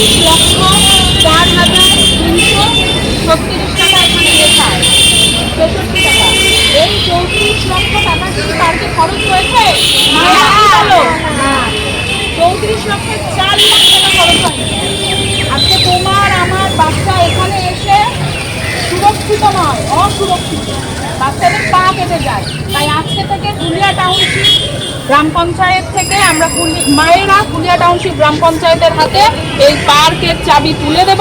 চৌত্রিশ লক্ষ চার হাজার তিনশো ছত্রিশ টাকা এখানে লেখা ছেষট্টি টাকা এই চৌত্রিশ লক্ষ টাকা কি পার্কে খরচ হয়েছে। চৌত্রিশ লক্ষ চার লাখ টাকা খরচ হয়নি আজকে তোমার আমার বাচ্চা এখানে এসে সুরক্ষিত নয়, অসুরক্ষিত। বাচ্চাদের পা কেটে যায়। তাই আজকে থেকে পুলিয়া টাউনশিপ গ্রাম পঞ্চায়েত থেকে আমরা মায়েরা পুলিয়া টাউনশিপ গ্রাম পঞ্চায়েতের হাতে এই পার্কের চাবি তুলে দেব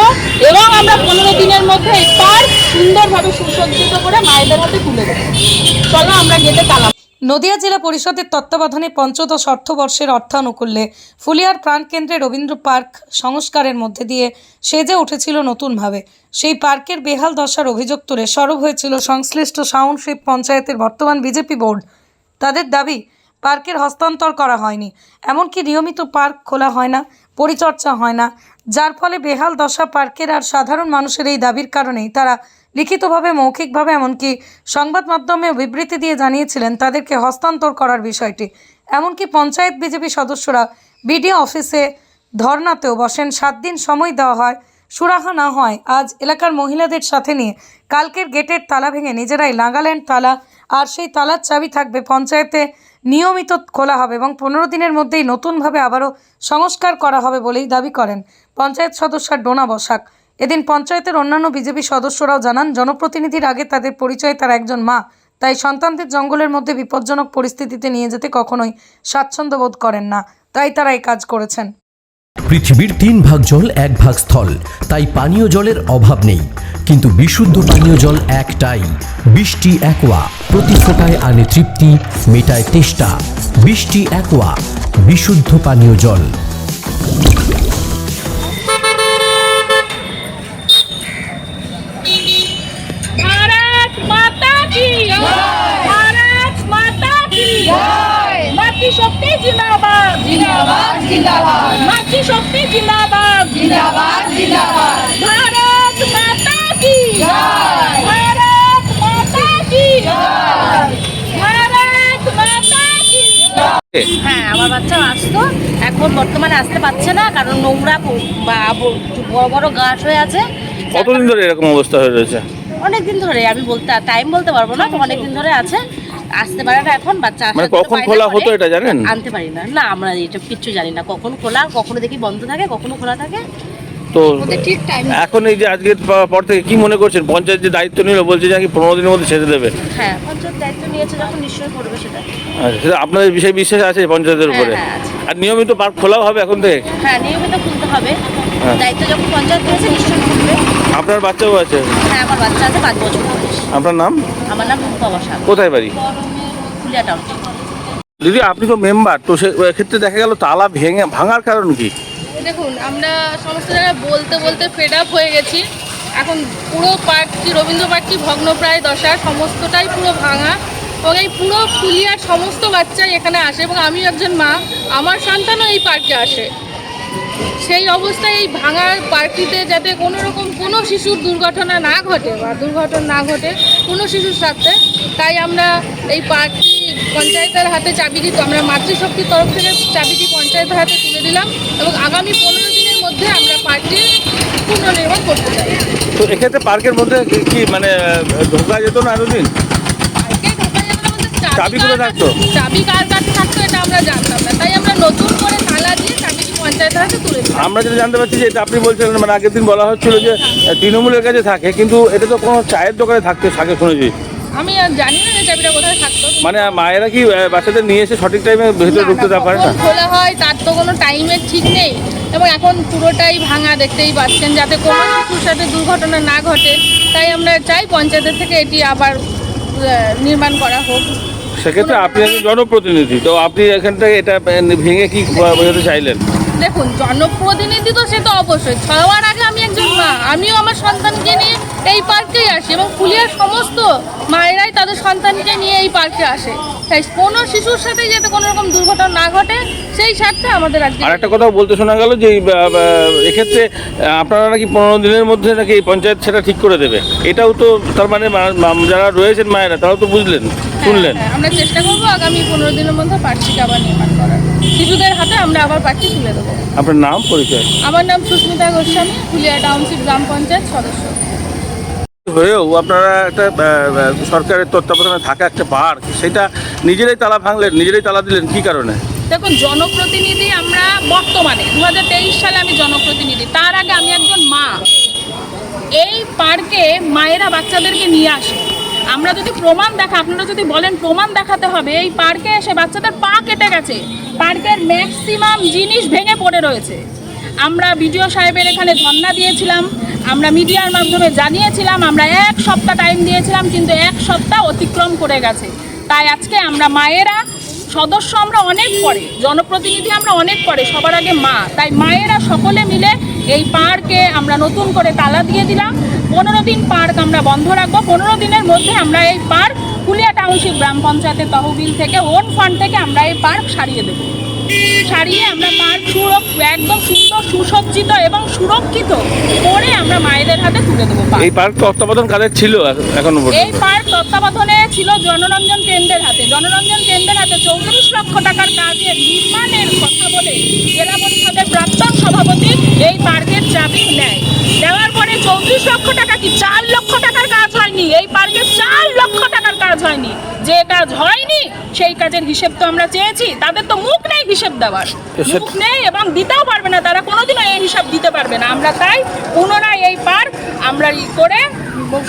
এবং আমরা পনেরো দিনের মধ্যে এই পার্ক সুন্দরভাবে সুসজ্জিত করে মায়েদের হাতে তুলে দেবো। চলো আমরা গেটে তালা নদিয়া জেলা পরিষদের তত্ত্বাবধানে পঞ্চদশ অর্থবর্ষের অর্থানুকূল্যে ফুলিয়ার প্রাণকেন্দ্রে রবীন্দ্র পার্ক সংস্কারের মধ্যে দিয়ে সেজে উঠেছিল নতুনভাবে। সেই পার্কের বেহাল দশার অভিযোগ তুলে সরব হয়েছিল সংশ্লিষ্ট সাউন্ডশিপ পঞ্চায়েতের বর্তমান বিজেপি বোর্ড। তাদের দাবি, পার্কের হস্তান্তর করা হয়নি। এমনকি নিয়মিত পার্ক খোলা হয় না, পরিচর্যা হয় না। যার ফলে বেহাল দশা পার্কের আর সাধারণ মানুষের এই দাবির কারণেই তারা লিখিতভাবে, মৌখিকভাবে, এমনকি সংবাদ মাধ্যমে বিবৃতি দিয়ে জানিয়েছিলেন তাদেরকে হস্তান্তর করার বিষয়টি। এমনকি পঞ্চায়েত বিজেপি সদস্যরা বিডিও অফিসে ধর্নাতেও বসেন, সাত দিন সময় দেওয়া হয়, সুরাহা না হয়। আজ এলাকার মহিলাদের সাথে নিয়ে কালকের গেটের তালা ভেঙে নিজেরাই লাগালেন তালা আর সেই তালার চাবি থাকবে পঞ্চায়েতে নিয়মিত খোলা হবে এবং পনেরো দিনের মধ্যেই নতুনভাবে আবারও সংস্কার করা হবে বলেই দাবি করেন পঞ্চায়েত সদস্য ডোনা বসাক। এদিন পঞ্চায়েতের অন্যান্য বিজেপি সদস্যরাও জানান, জনপ্রতিনিধির আগে তাদের পরিচয় তার একজন মা, তাই সন্তানদের জঙ্গলের মধ্যে বিপজ্জনক পরিস্থিতিতে নিয়ে যেতে কখনোই স্বাচ্ছন্দ্য বোধ করেন না। তাই তারা এই কাজ করেছেন। পৃথিবীর তিন ভাগ জল, এক ভাগ স্থল। তাই পানীয় জলের অভাব নেই। কিন্তু বিশুদ্ধ পানীয় জল একটাই। বৃষ্টি, একোয়া। প্রতি ফোটায় আনে তৃপ্তি, মেটায় তেষ্টা। বৃষ্টি, একোয়া। বিশুদ্ধ পানীয় জল। শক্তি জিন্দাবাদ। জিন্দাবাদ জিন্দাবাদ। মাতৃ শক্তি জিন্দাবাদ। জিন্দাবাদ জিন্দাবাদ। ভারত মাতা কি? জয়। ভারত মাতা কি? ভারত মাতা কি? হ্যাঁ আমার বাচ্চা আসতো। এখন বর্তমানে আসতে পারছে না কারণ নোংরা আব- বড় বড় গাছ হয়ে আছে। কতদিন ধরে এরকম অবস্থা হয়ে রয়েছে? অনেক দিন ধরে আমি বলতে টাইম বলতে পারব না তো অনেক দিন ধরে আছে। আসতে পারে না এখন বাচ্চা মানে কখন খোলা হতো এটা জানেন? আনতে পারি না। না আমরা এটা কিচ্ছু জানি না। কখন খোলা কখনো দেখি বন্ধ থাকে কখনো খোলা থাকে। তো এখন এই যে আজকের পর থেকে কি মনে করছেন? পঞ্চায়েত যে দায়িত্ব নিল বলছে যে নাকি পনেরো দিনের মধ্যে ছেড়ে দেবে। হ্যাঁ পঞ্চায়েত দায়িত্ব নিয়েছে যখন নিশ্চয়ই করবে সেটা। আচ্ছা, সেটা আপনাদের বিষয়ে বিশ্বাস আছে পঞ্চায়েতের উপরে? হ্যাঁ, আর নিয়মিত পার্ক খোলাও হবে এখন থেকে? হ্যাঁ নিয়মিত খুলতে হবে। হ্যাঁ। দায়িত্ব যখন পঞ্চায়েত নিয়েছে নিশ্চয়ই করবে আপনার বাচ্চাও আছে? হ্যাঁ আমার বাচ্চা আছে পাঁচ বছর। আপনার নাম? আমার নাম রূপা বসা কোথায় বাড়ি? ফুলিয়া টাউন দিদি আপনি তো মেম্বার তো সে ক্ষেত্রে দেখা গেল তালা ভেঙে ভাঙার কারণ কি? দেখুন আমরা সমস্ত জায়গায় বলতে বলতে ফেড আপ হয়ে গেছি। এখন পুরো পার্কটি রবীন্দ্র পার্কটি ভগ্নপ্রায় দশা সমস্তটাই পুরো ভাঙা। এবং এই পুরো ফুলিয়ার সমস্ত বাচ্চাই এখানে আসে এবং আমিও একজন মা। আমার সন্তানও এই পার্কে আসে। সেই অবস্থায় এই ভাঙা পার্কটিতে যাতে কোনো রকম কোনো শিশুর দুর্ঘটনা না ঘটে বা দুর্ঘটনা না ঘটে কোনো শিশুর সাথে তাই আমরা এই পার্কটি পঞ্চায়েতের হাতে চাবি দিত। আমরা মাতৃশক্তির তরফ থেকে চাবিটি পঞ্চায়েতের হাতে তুলে দিলাম এবং আগামী পনেরো দিনের মধ্যে আমরা পার্কটি পুনর্নির্মাণ করতে চাই। তো এক্ষেত্রে পার্কের মধ্যে কি- মানে ঢোকা যেত না এতদিন? পার্কে ঢোকা যাবে না বলতে চাবি কার কোথায় কাছে- থাকতো? চাবি কার কাছে থাকতো এটা আমরা জানতাম না। তাই আমরা নতুন করে তালা দিয়ে চাবিটি পঞ্চায়েতের হাতে তুলে দিলাম আমরা যেটা জানতে পারছি যে এটা আপনি বলছেন মানে আগের দিন বলা হচ্ছিল যে তৃণমূলের কাছে থাকে কিন্তু এটা তো কোনো চায়ের দোকানে থাকতে থাকে শুনেছি। আমি আর জানি না যে চাবিটা কোথায় থাকতো। মানে মায়েরা কি বাচ্চাদের নিয়ে এসে সঠিক টাইমে ভেতরে ঢুকতে পারে না? খোলা হয় তার তো কোনো টাইমের ঠিক নেই। এবং এখন পুরোটাই ভাঙা দেখতেই পাচ্ছেন যাতে কোনো শিশুর সাথে দুর্ঘটনা না ঘটে। তাই আমরা চাই পঞ্চায়েতের থেকে এটি আবার নির্মাণ করা হোক। সেক্ষেত্রে আপনি একজন জনপ্রতিনিধি তো আপনি এখান থেকে এটা ভেঙে কি বোঝাতে চাইলেন? দেখুন জনপ্রতিনিধি তো সে তো অবশ্যই। সবার আগে আমি একজন মা আমিও আমার সন্তানকে নিয়ে এই পার্কেই আসি এবং ফুলিয়ার সমস্ত মায়েরাই তাদের সন্তানকে নিয়ে এই পার্কে আসে। তাই কোনো শিশুর সাথে যাতে কোনো রকম দুর্ঘটনা না ঘটে সেই স্বার্থে আমাদের আজকে আর একটা কথা বলতে শোনা গেল যে এক্ষেত্রে আপনারা নাকি পনেরো দিনের মধ্যে নাকি এই পঞ্চায়েত সেটা ঠিক করে দেবে। এটাও তো তার মানে যারা রয়েছেন মায়েরা তারাও তো বুঝলেন শুনলেন। হ্যাঁ, আমরা চেষ্টা করব আগামী পনেরো দিনের মধ্যে পার্কটিকে আবার নির্মাণ করার। শিশুদের হাতে আমরা আবার পার্কটি তুলে দেবো। আপনার নাম পরিচয়? আমার নাম সুস্মিতা গোস্বামী ফুলিয়া টাউনশিপ গ্রাম পঞ্চায়েত সদস্য। হয়েও আপনারা একটা সরকারের তত্ত্বাবধানে থাকা একটা পার্ক সেটা নিজেরাই তালা ভাঙলেন নিজেরাই তালা দিলেন কি কারণে? দেখুন জনপ্রতিনিধি আমরা বর্তমানে দু হাজার তেইশ সালে আমি জনপ্রতিনিধি তার আগে আমি একজন মা। এই পার্কে মায়েরা বাচ্চাদেরকে নিয়ে আসে। আমরা যদি প্রমাণ দেখা, আপনারা যদি বলেন প্রমাণ দেখাতে হবে, এই পার্কে এসে বাচ্চাদের পা কেটে গেছে। পার্কের ম্যাক্সিমাম জিনিস ভেঙে পড়ে রয়েছে। আমরা বিডিও সাহেবের এখানে ধর্ণা দিয়েছিলাম, আমরা মিডিয়ার মাধ্যমে জানিয়েছিলাম, আমরা এক সপ্তাহ টাইম দিয়েছিলাম, কিন্তু এক সপ্তাহ অতিক্রম করে গেছে। তাই আজকে আমরা মায়েরা, সদস্য আমরা অনেক পরে, জনপ্রতিনিধি আমরা অনেক পরে, সবার আগে মা। তাই মায়েরা সকলে মিলে এই পার্কে আমরা নতুন করে তালা দিয়ে দিলাম। পনেরো দিন পার্ক আমরা বন্ধ রাখব। পনেরো দিনের মধ্যে আমরা এই পার্ক কুলিয়া টাউনশিপ গ্রাম পঞ্চায়েতের তহবিল থেকে ওন ফান্ড থেকে আমরা এই পার্ক সারিয়ে দেবো। সারিয়ে আমরা পার্ক একদম সুন্দর সুসজ্জিত এবং সুরক্ষিত করে আমরা মায়েদের হাতে তুলে দেবো পার্ক। এই পার্ক তত্ত্বাবধান কাদের ছিল এখন- এই পার্ক তত্ত্বাবধানে ছিল জনরঞ্জন কেন্দ্রের হাতে। জনরঞ্জন কেন্দ্রের হাতে চৌত্রিশ লক্ষ টাকার কাজের নির্মাণের কথা বলে জেলা পরিষদের প্রাক্তন সভাপতি এই পার্কের চাবি নেয়। দেওয়ার পরে চৌত্রিশ লক্ষ টাকা কি চার লক্ষ টাকার কাজ হয়নি? এই পার্কে চার লক্ষ টাকার কাজ হয়নি। যে কাজ হয়নি সেই কাজের হিসেব তো আমরা চেয়েছি। তাদের তো মুখ নেই হিসেব দেওয়ার। মুখ নেই এবং দিতেও পারবে না। তারা কোনোদিনও এই হিসাব দিতে পারবে না। আমরা তাই পুনরায় এই পার্ক আমরা করে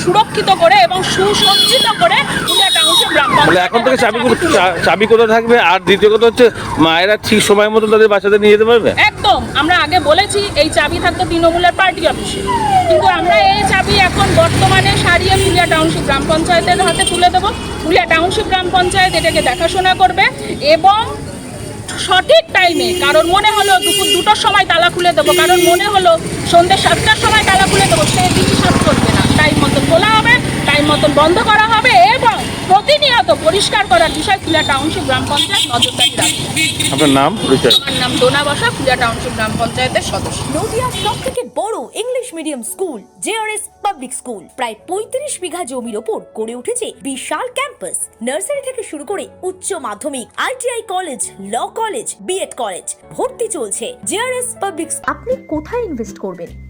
সুরক্ষিত করে এবং সুসজ্জিত করে পুলিয়া টাউনশিপ গ্রাম এখন থেকে চাবি চাবি কোথায় থাকবে? আর দ্বিতীয় কথা হচ্ছে মায়েরা ঠিক সময় মতো তাদের বাচ্চাদের নিয়ে যেতে পারবে? একদম। আমরা আগে বলেছি এই চাবি থাকতো তৃণমূলের পার্টি অফিসে। কিন্তু আমরা এই চাবি এখন বর্তমানে সারিয়ে ফুলিয়া টাউনশিপ গ্রাম পঞ্চায়েতের হাতে তুলে দেবো। ফুলিয়া টাউনশিপ গ্রাম পঞ্চায়েত এটাকে দেখাশোনা করবে এবং সঠিক টাইমে কারণ মনে হলো দুপুর দুটোর সময় তালা খুলে দেবো কারণ মনে হলো সন্ধ্যে সাতটার সময় তালা খুলে দেবো সেই দিনই সব চলবে না টাইম মতন খোলা হবে টাইম মতন বন্ধ করা হবে এবং প্রতিনিয়ত পরিষ্কার করার বিষয় ফুলিয়া টাউনশিপ গ্রাম পঞ্চায়েত নজরদারি রাখবে আপনার নাম পরিচয়? আমার নাম ডোনা বসা ফুলিয়া টাউনশিপ গ্রাম পঞ্চায়েতের সদস্য। নদিয়ার সব থেকে বড় English medium school JRS public school. প্রায় পঁয়ত্রিশ বিঘা জমির ওপর গড়ে উঠেছে বিশাল ক্যাম্পাস। নার্সারি থেকে শুরু করে উচ্চ মাধ্যমিক ITI college law college BEd college ভর্তি চলছে জেআরএস পাবলিক আপনি কোথায় ইনভেস্ট করবেন?